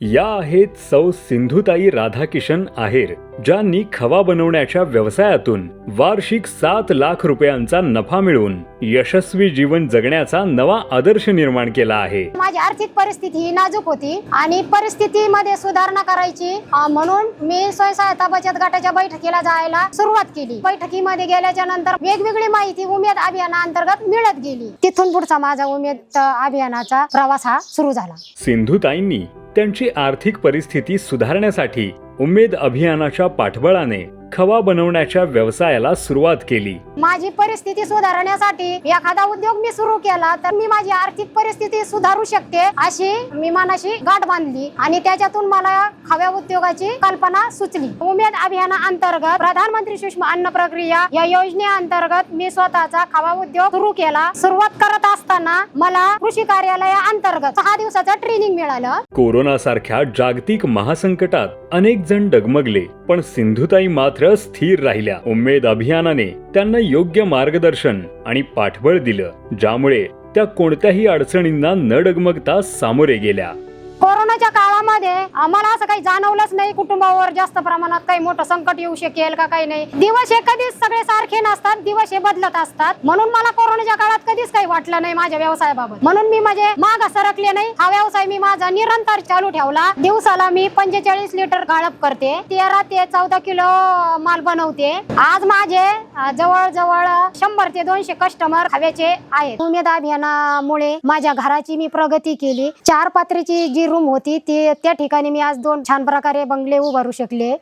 या आहेत सौ सिंधुताई राधाकिशन आहेर. ज्यांनी खवा बनवण्याच्या व्यवसायातून वार्षिक सात लाख रुपयांचा नफा मिळवून यशस्वी जीवन जगण्याचा नवा आदर्श निर्माण केला आहे. माझी आर्थिक परिस्थिती ही नाजूक होती आणि परिस्थितीमध्ये सुधारणा करायची म्हणून मी स्वयंसहायता बचत गटाच्या बैठकीला जायला सुरुवात केली. बैठकीमध्ये गेल्याच्यानंतर वेगवेगळी माहिती उमेद अभियानाअंतर्गत मिळत गेली. तिथून पुढचा माझा उमेद अभियानाचा प्रवास हा सुरू झाला. सिंधुताईंनी त्यांची आर्थिक परिस्थिती सुधारण्यासाठी उमेद अभियानाच्या पाठबळाने खवा बनवण्याच्या व्यवसायाला सुरुवात केली. माझी परिस्थिती सुधारण्यासाठी एखादा उद्योग मी सुरू केला तर मी माझी आर्थिक परिस्थिती सुधारू शकते अशी मी मनाशी गाठ बांधली आणि त्याच्यातून मला खव्या उद्योगाची कल्पना सुचली. उमेद अभियाना अंतर्गत प्रधानमंत्री सूक्ष्म अन्न प्रक्रिया या योजनेअंतर्गत मी स्वतःचा खवा उद्योग सुरू केला. सुरुवात करत असताना मला कृषी कार्यालया अंतर्गत सहा दिवसाचं ट्रेनिंग मिळालं. कोरोना सारख्या जागतिक महासंकटात अनेक जण डगमगले पण सिंधुताई मात्र स्थिर राहिल्या. उमेद अभियानाने त्यांना योग्य मार्गदर्शन आणि पाठबळ दिलं ज्यामुळे त्या कोणत्याही अडचणींना न डगमगता सामोरे गेल्या. कोरोनाच्या काळामध्ये आम्हाला असं काही जाणवलंच नाही कुटुंबावर जास्त प्रमाणात काही मोठं संकट येऊ शकेल का काही नाही. दिवस हे कधीच सगळे सारखे नसतात दिवस हे बदलत असतात. म्हणून मला कोरोनाच्या काळात कधीच काही वाटलं नाही माझ्या व्यवसायाबाबत. म्हणून मी माझे माग सरकले नाही. हा व्यवसाय मी माझा निरंतर चालू ठेवला. दिवसाला मी पंचेचाळीस लिटर गाळप करते. तेरा ते चौदा किलो माल बनवते. आज माझे जवळ जवळजवळ शंभर ते दोनशे कस्टमर हव्याचे आहेत. उमेद अभियानामुळे माझ्या घराची मी प्रगती केली. चार पात्रीची जी रूम होती. ती त्या ठिकाणी मी आज दोन छान प्रकारे बंगले उभारू शकले.